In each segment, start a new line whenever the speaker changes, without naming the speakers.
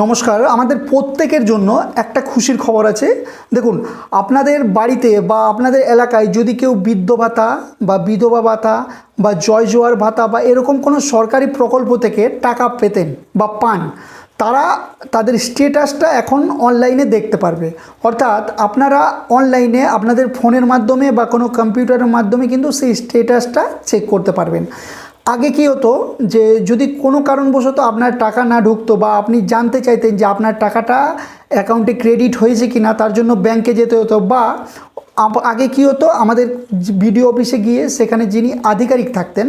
নমস্কার, আমাদের প্রত্যেকের জন্য একটা খুশির খবর আছে। দেখুন, আপনাদের বাড়িতে বা আপনাদের এলাকায় যদি কেউ বৃদ্ধ ভাতা বা বিধবা ভাতা বা জয় জোয়ার ভাতা বা এরকম কোনো সরকারি প্রকল্প থেকে টাকা পেতেন বা পান, তারা তাদের স্টেটাসটা এখন অনলাইনে দেখতে পারবে। অর্থাৎ আপনারা অনলাইনে আপনাদের ফোনের মাধ্যমে বা কোনো কম্পিউটারের মাধ্যমে কিন্তু সেই স্টেটাসটা চেক করতে পারবেন। আগে কী হতো যে যদি কোনো কারণবশত আপনার টাকা না ঢুকতো বা আপনি জানতে চাইতেন যে আপনার টাকাটা অ্যাকাউন্টে ক্রেডিট হয়েছে কি না তার জন্য ব্যাংকে যেতে হতো বা আগে কী হতো, আমাদের বিডিও অফিসে গিয়ে সেখানে যিনি আধিকারিক থাকতেন,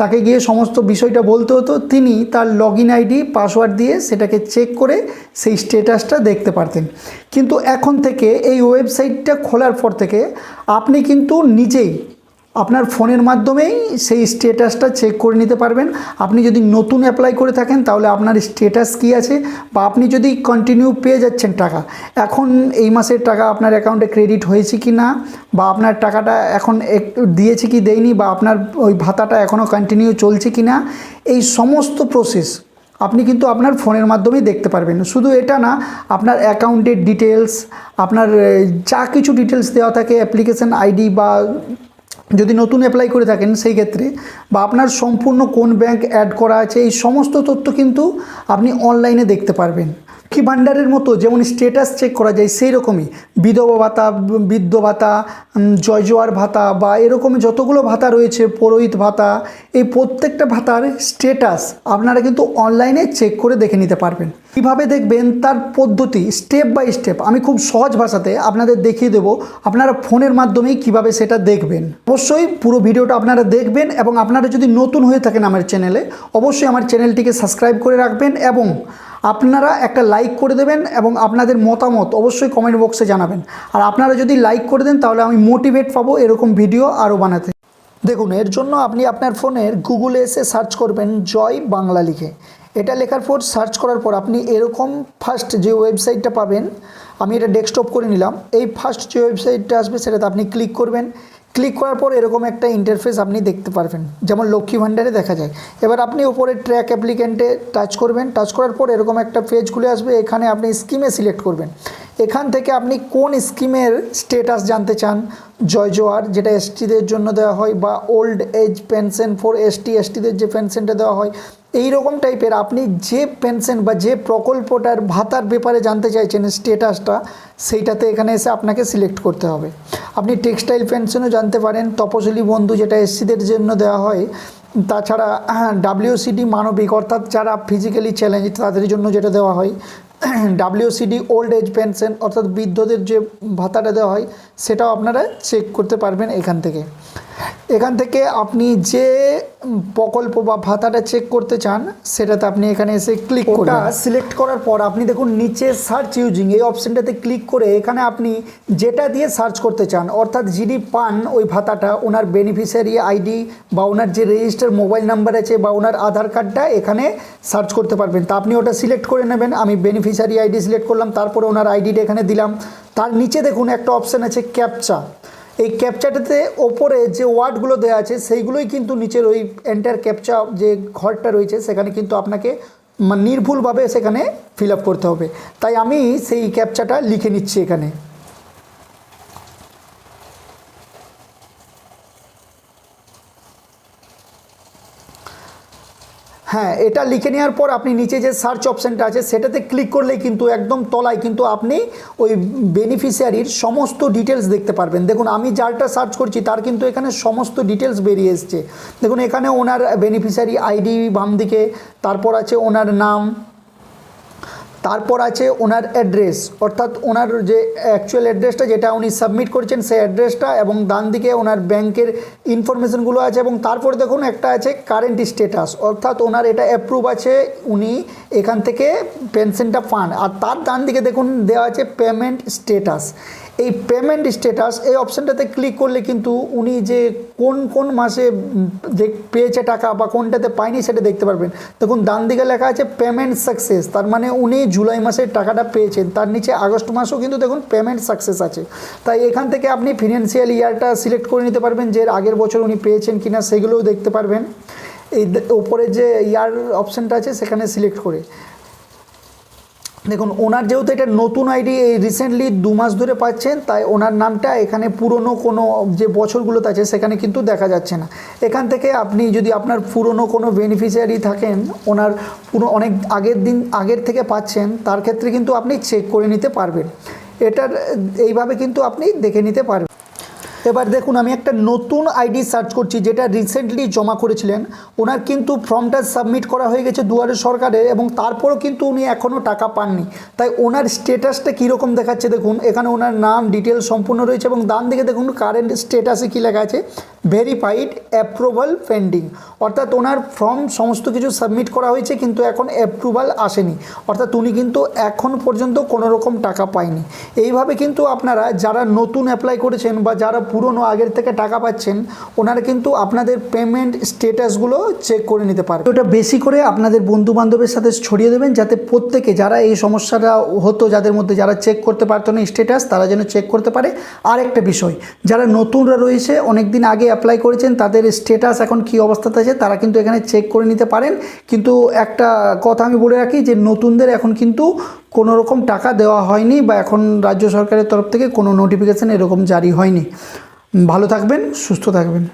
তাকে গিয়ে সমস্ত বিষয়টা বলতে হতো, তিনি তার লগ ইন আইডি, পাসওয়ার্ড দিয়ে সেটাকে চেক করে সেই স্টেটাসটা দেখতে পারতেন। কিন্তু এখন থেকে এই ওয়েবসাইটটা খোলার পর থেকে আপনি কিন্তু নিজেই আপনার ফোনের মাধ্যমেই সেই স্টেটাসটা চেক করে নিতে পারবেন। আপনি যদি নতুন অ্যাপ্লাই করে থাকেন, তাহলে আপনার স্টেটাস কী আছে? বা আপনি যদি কন্টিনিউ পেয়ে যাচ্ছেন টাকা, এখন এই মাসের টাকা আপনার অ্যাকাউন্টে ক্রেডিট হয়েছে কি না? বা আপনার টাকাটা এখন দিয়েছে কি দেয়নি? বা আপনার ওই ভাতাটা এখনও কন্টিনিউ চলছে কি না? এই সমস্ত প্রসেস আপনি কিন্তু আপনার ফোনের মাধ্যমেই দেখতে পারবেন। শুধু এটা না, আপনার অ্যাকাউন্টের ডিটেলস আপনার যা কিছু ডিটেলস দেওয়া থাকে অ্যাপ্লিকেশন আইডি বা যদি নতুন অ্যাপ্লাই করে থাকেন, সেই ক্ষেত্রে বা আপনার সম্পূর্ণ কোন ব্যাংক অ্যাড করা আছে, এই সমস্ত তথ্য কিন্তু আপনি অনলাইনে দেখতে পারবেন। কি ভাণ্ডারের মতো যেমন স্টেটাস চেক করা যায় সেই রকমই বিধবা ভাতা বৃদ্ধ ভাতা উম, জয় জোয়ার ভাতা বা এরকম যতগুলো ভাতা রয়েছে পুরোহিত ভাতা এই প্রত্যেকটা ভাতার স্টেটাস আপনারা কিন্তু অনলাইনে চেক করে দেখে নিতে পারবেন। কীভাবে দেখবেন? তার পদ্ধতি স্টেপ বাই স্টেপ আমি খুব সহজ ভাষাতে আপনাদের দেখিয়ে দেবো আপনারা ফোনের মাধ্যমেই কীভাবে সেটা দেখবেন। অবশ্যই পুরো ভিডিওটা আপনারা দেখবেন এবং আপনারা যদি নতুন হয়ে থাকেন আমার চ্যানেলে অবশ্যই আমার চ্যানেলটিকে সাবস্ক্রাইব করে রাখবেন এবং আপনারা একটা লাইক করে দেবেন এবং আপনাদের মতামত অবশ্যই কমেন্ট বক্সে জানাবেন। আর আপনারা যদি লাইক করে দেন, তাহলে আমি মোটিভেট পাবো এরকম ভিডিও আরও বানাতে। দেখুন, এর জন্য আপনি আপনার ফোনের গুগলে এসে সার্চ করবেন জয় বাংলা লিখে। এটা লেখার পর সার্চ করার পর আপনি এরকম ফার্স্ট যে ওয়েবসাইটটা পাবেন, আমি এটা ডেস্কটপ করে নিলাম। এই ফার্স্ট যে ওয়েবসাইটটা আসবে, সেটাতে আপনি ক্লিক করবেন। ক্লিক করার পর এরকম একটা ইন্টারফেস আপনি দেখতে পারবেন। যেমন লক্ষ্মী ভাণ্ডারে দেখা যায়। এবার আপনি উপরে ট্র্যাক অ্যাপ্লিকেন্টে টাচ করবেন। টাচ করার পর এরকম একটা পেজ খুলে আসবে। এখানে আপনি স্কিমে সিলেক্ট করবেন। এখান থেকে আপনি কোন স্কিমের স্টেটাস জানতে চান? জয় জোয়ার, যেটা এসটিদের জন্য দেওয়া হয়, বা old age pension for ST এসটিদের যে পেনশনটা দেওয়া হয়। এই রকম টাইপের আপনি যে পেনশন বা যে প্রকল্পটার ভাতার ব্যাপারে জানতে চাইছেন স্টেটাসটা সেইটাতে এখানে এসে আপনাকে সিলেক্ট করতে হবে। আপনি টেক্সটাইল পেনশনও জানতে পারেন, তপশিলি বন্ধু যেটা এসসিদের জন্য দেওয়া হয়। তাছাড়া ডাব্লিউসিডি মানবিক, অর্থাৎ যারা ফিজিক্যালি চ্যালেঞ্জ তাদের জন্য যেটা দেওয়া হয় ডাব্লিউসিডি ওল্ড এজ পেনশন অর্থাৎ বৃদ্ধদের যে ভাতাটা দেওয়া হয়, সেটাও আপনারা চেক করতে পারবেন এখান থেকে। এখান থেকে আপনি যে প্রকল্প বা ভাতাটা চেক করতে চান সেটাতে আপনি এখানে এসে ক্লিক করুন সিলেক্ট করার পর আপনি দেখুন নিচে সার্চ ইউজিং এই অপশানটাতে ক্লিক করে এখানে আপনি যেটা দিয়ে সার্চ করতে চান অর্থাৎ যিনি পান ওই ভাতাটা ওনার বেনিফিশিয়ারি আইডি বা ওনার যে রেজিস্টার মোবাইল নাম্বার আছে বা ওনার আধার কার্ডটা এখানে সার্চ করতে পারবেন। তা আপনি ওটা সিলেক্ট করে নেবেন আমি বেনিফিশিয়ারি আইডি সিলেক্ট করলাম তারপরে ওনার আইডিটা এখানে দিলাম। তার নিচে দেখুন একটা অপশান আছে ক্যাপচা এই ক্যাপচাটাতে ওপরে যে ওয়ার্ডগুলো দেওয়া আছে, সেইগুলোই কিন্তু নিচের ওই এন্টার ক্যাপচা যে ঘরটা রয়েছে, সেখানে কিন্তু আপনাকে নির্ভুলভাবে সেখানে ফিল করতে হবে। তাই আমি সেই ক্যাপচাটা লিখে নিচ্ছি এখানে। হ্যাঁ এটা লিখে নেওয়ার পর আপনি নিচে যে সার্চ অপশানটা আছে, সেটাতে ক্লিক করলেই কিন্তু একদম তলায় কিন্তু আপনি ওই বেনিফিশিয়ারির সমস্ত ডিটেলস দেখতে পারবেন। দেখুন, আমি যারটা সার্চ করছি, তার কিন্তু এখানে সমস্ত ডিটেলস বেরিয়ে এসছে। দেখুন, এখানে ওনার বেনিফিশিয়ারি আইডি বাম দিকে তারপর আছে ওনার নাম তারপর আছে ওনার অ্যাড্রেস, অর্থাৎ ওনার যে অ্যাকচুয়াল অ্যাড্রেসটা যেটা উনি সাবমিট করছেন সেই অ্যাড্রেসটা এবং ডান দিকে ওনার ব্যাংকের ইনফরমেশনগুলো আছে এবং তারপর দেখুন একটা আছে কারেন্ট স্ট্যাটাস অর্থাৎ ওনার এটা অ্যাপ্রুভ আছে, উনি এখান থেকে পেনশনটা পান। আর তার ডান দিকে দেখুন দেওয়া আছে পেমেন্ট স্ট্যাটাস এই পেমেন্ট স্ট্যাটাস এই অপশানটাতে ক্লিক করলে কিন্তু উনি যে কোন কোন মাসে পেয়েছে টাকা বা কোনটাতে পায়নি সেটা দেখতে পারবেন। দেখুন, ডান দিকে লেখা আছে পেমেন্ট সাকসেস তার মানে উনি জুলাই মাসের টাকাটা পেয়েছেন। তার নিচে আগস্ট মাসও কিন্তু দেখুন পেমেন্ট সাকসেস আছে। তাই এখান থেকে আপনি ফিনান্সিয়াল ইয়ারটা সিলেক্ট করে নিতে পারবেন যে আগের বছর উনি পেয়েছেন কি না সেগুলোও দেখতে পারবেন। এই ওপরে যে ইয়ার অপশানটা আছে সেখানে সিলেক্ট করে। দেখুন, ওনার যেহেতু এটা নতুন আইডি, এই রিসেন্টলি দু মাস ধরে পাচ্ছেন, তাই ওনার নামটা এখানে পুরনো কোনো যে বছরগুলোতে আছে, সেখানে কিন্তু দেখা যাচ্ছে না। এখান থেকে আপনি যদি আপনার পুরনো কোনো বেনিফিশিয়ারি থাকেন, ওনার পুরো অনেক আগের দিন, আগের থেকে পাচ্ছেন, তার ক্ষেত্রে কিন্তু আপনি চেক করে নিতে পারবেন। এটার, এইভাবে কিন্তু আপনি দেখে নিতে পারবেন। এবার দেখুন, আমি একটা নতুন আইডি সার্চ করছি যেটা রিসেন্টলি জমা করেছিলেন। ওনার কিন্তু ফর্মটা সাবমিট করা হয়ে গেছে দুয়ারে সরকারে এবং তারপরও কিন্তু উনি এখনও টাকা পাননি। তাই ওনার স্টেটাসটা কীরকম দেখাচ্ছে দেখুন, এখানে ওনার নাম ডিটেল সম্পূর্ণ রয়েছে এবং ডান দিকে দেখুন কারেন্ট স্টেটাসে কী লেখা আছে? ভেরিফাইড অ্যাপ্রুভাল পেন্ডিং অর্থাৎ ওনার ফর্ম সমস্ত কিছু সাবমিট করা হয়েছে, কিন্তু এখন অ্যাপ্রুভাল আসেনি। অর্থাৎ উনি কিন্তু এখন পর্যন্ত কোনো রকম টাকা পায়নি। এইভাবে কিন্তু আপনারা যারা নতুন অ্যাপ্লাই করেছেন বা যারা পুরনো আগের থেকে টাকা পাচ্ছেন, ওনারা কিন্তু আপনাদের পেমেন্ট স্টেটাসগুলো চেক করে নিতে পারবে ওটা বেশি করে আপনাদের বন্ধু বান্ধবের সাথে ছড়িয়ে দেবেন, যাতে প্রত্যেকে যারা এই সমস্যাটা হতো, যাদের মধ্যে যারা চেক করতে পারতো না স্টেটাস তারা যেন চেক করতে পারে। আর একটা বিষয়, যারা নতুনরা রয়েছে অনেক দিন আগে অ্যাপ্লাই করেছেন, তাদের স্টেটাস এখন কি অবস্থাতে আছে, তারা কিন্তু এখানে চেক করে নিতে পারেন। কিন্তু একটা কথা আমি বলে রাখি যে, নতুনদের এখন কিন্তু কোনো রকম টাকা দেওয়া হয়নি বা এখন রাজ্য সরকারের তরফ থেকে কোনো নোটিফিকেশান এরকম জারি হয়নি। ভালো থাকবেন, সুস্থ থাকবেন।